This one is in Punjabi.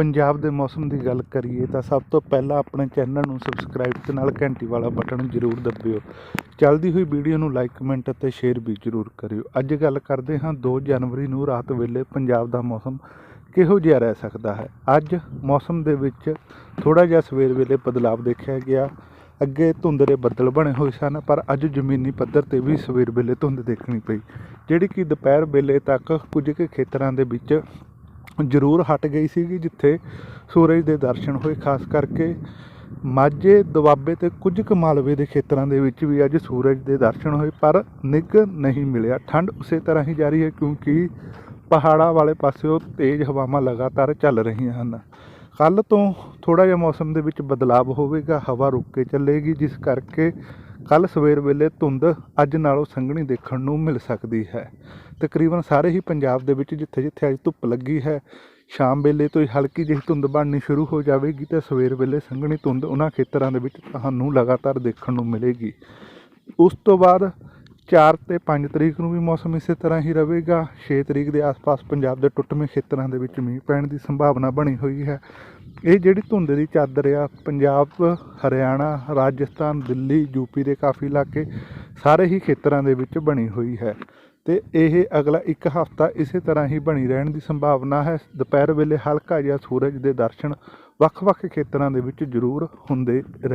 ਪੰਜਾਬ ਦੇ ਮੌਸਮ ਦੀ ਗੱਲ ਕਰੀਏ ਤਾਂ ਸਭ ਤੋਂ ਪਹਿਲਾਂ ਆਪਣੇ ਚੈਨਲ ਨੂੰ ਸਬਸਕ੍ਰਾਈਬ ਤੇ ਨਾਲ ਘੰਟੀ ਵਾਲਾ ਬਟਨ ਜ਼ਰੂਰ ਦਬਿਓ। ਚੱਲਦੀ ਹੋਈ ਵੀਡੀਓ ਨੂੰ ਲਾਈਕ ਕਮੈਂਟ ਅਤੇ ਸ਼ੇਅਰ ਵੀ ਜ਼ਰੂਰ ਕਰਿਓ। ਅੱਜ ਗੱਲ ਕਰਦੇ ਹਾਂ 2 ਜਨਵਰੀ ਨੂੰ ਰਾਤ ਵੇਲੇ ਪੰਜਾਬ ਦਾ ਮੌਸਮ ਕਿਹੋ ਜਿਹਾ ਰਹਿ ਸਕਦਾ ਹੈ? ਅੱਜ ਮੌਸਮ ਦੇ ਵਿੱਚ ਥੋੜਾ ਜਿਹਾ ਸਵੇਰ ਵੇਲੇ ਬਦਲਾਅ ਦੇਖਿਆ ਗਿਆ। ਅੱਗੇ ਧੁੰਦਲੇ ਬੱਦਲ ਬਣੇ ਹੋਏ ਸਨ, ਪਰ ਅੱਜ ਜ਼ਮੀਨੀ ਪੱਧਰ ਤੇ ਵੀ ਸਵੇਰ ਵੇਲੇ ਧੁੰਦ ਦੇਖਣੀ ਪਈ, ਜਿਹੜੀ ਕਿ ਦੁਪਹਿਰ ਵੇਲੇ ਤੱਕ ਕੁਝ ਕੁ ਖੇਤਰਾਂ ਦੇ ਵਿੱਚ ਜ਼ਰੂਰ ਹਟ ਗਈ ਸੀਗੀ ਜਿੱਥੇ ਸੂਰਜ ਦੇ ਦਰਸ਼ਨ ਹੋਏ, ਖਾਸ ਕਰਕੇ ਮਾਝੇ, ਦੁਆਬੇ ਤੇ ਕੁਝ ਕੁ ਮਾਲਵੇ ਦੇ ਖੇਤਰਾਂ ਦੇ ਵਿੱਚ ਵੀ ਅੱਜ ਸੂਰਜ ਦੇ ਦਰਸ਼ਨ ਹੋਏ, ਪਰ ਨਿੱਘ ਨਹੀਂ ਮਿਲਿਆ। ਠੰਡ ਉਸੇ ਤਰ੍ਹਾਂ ਹੀ ਜਾਰੀ ਹੈ ਕਿਉਂਕਿ ਪਹਾੜਾਂ ਵਾਲੇ ਪਾਸਿਓਂ ਤੇਜ਼ ਹਵਾਵਾਂ ਲਗਾਤਾਰ ਚੱਲ ਰਹੀਆਂ ਹਨ। ਕੱਲ ਤੋਂ ਥੋੜਾ ਜਿਹਾ ਮੌਸਮ ਦੇ ਵਿੱਚ ਬਦਲਾਅ ਹੋਵੇਗਾ, ਹਵਾ ਰੁੱਕ ਕੇ ਚੱਲੇਗੀ, ਜਿਸ ਕਰਕੇ ਕੱਲ ਸਵੇਰ ਵੇਲੇ ਧੁੰਦ ਅੱਜ ਨਾਲੋਂ ਸੰਘਣੀ ਦੇਖਣ ਨੂੰ ਮਿਲ ਸਕਦੀ ਹੈ। ਤਕਰੀਬਨ ਸਾਰੇ ਹੀ ਪੰਜਾਬ ਦੇ ਵਿੱਚ ਜਿੱਥੇ ਜਿੱਥੇ ਅੱਜ ਧੁੱਪ ਲੱਗੀ ਹੈ, ਸ਼ਾਮ ਵੇਲੇ ਤੋਂ ਹੀ ਹਲਕੀ ਜਿਹੀ ਧੁੰਦ ਬਣਨੀ ਸ਼ੁਰੂ ਹੋ ਜਾਵੇਗੀ ਤੇ ਸਵੇਰ ਵੇਲੇ ਸੰਘਣੀ ਧੁੰਦ ਉਹਨਾਂ ਖੇਤਰਾਂ ਦੇ ਵਿੱਚ ਤੁਹਾਨੂੰ ਲਗਾਤਾਰ ਦੇਖਣ ਨੂੰ ਮਿਲੇਗੀ। ਉਸ ਤੋਂ ਬਾਅਦ 4 ਤੇ 5 ਤਰੀਕ ਨੂੰ ਵੀ ਮੌਸਮ ਇਸੇ ਤਰ੍ਹਾਂ ਹੀ ਰਹੇਗਾ। 6 ਤਰੀਕ ਦੇ ਆਸ-ਪਾਸ ਪੰਜਾਬ ਦੇ ਟੁੱਟਵੇਂ ਖੇਤਰਾਂ ਦੇ ਵਿੱਚ ਮੀਂਹ ਪੈਣ ਦੀ ਸੰਭਾਵਨਾ ਬਣੀ ਹੋਈ ਹੈ। ਇਹ ਜਿਹੜੀ ਧੁੰਦ ਦੀ ਚਾਦਰ ਆ, ਪੰਜਾਬ, ਹਰਿਆਣਾ, ਰਾਜਸਥਾਨ, ਦਿੱਲੀ ਯੂਪੀ ਦੇ ਕਾਫੀ ਇਲਾਕੇ ਸਾਰੇ ਹੀ ਖੇਤਰਾਂ ਦੇ ਵਿੱਚ ਬਣੀ ਹੋਈ ਹੈ ਤੇ ਇਹ ਅਗਲਾ ਇੱਕ ਹਫ਼ਤਾ ਇਸੇ ਤਰ੍ਹਾਂ ਹੀ ਬਣੀ ਰਹਿਣ ਦੀ ਸੰਭਾਵਨਾ ਹੈ। ਦੁਪਹਿਰ ਵੇਲੇ ਹਲਕਾ ਜਿਹਾ ਸੂਰਜ ਦੇ ਦਰਸ਼ਨ ਵੱਖ-ਵੱਖ ਖੇਤਰਾਂ ਦੇ ਵਿੱਚ ਜ਼ਰੂਰ ਹੁੰਦੇ ਰਹਿ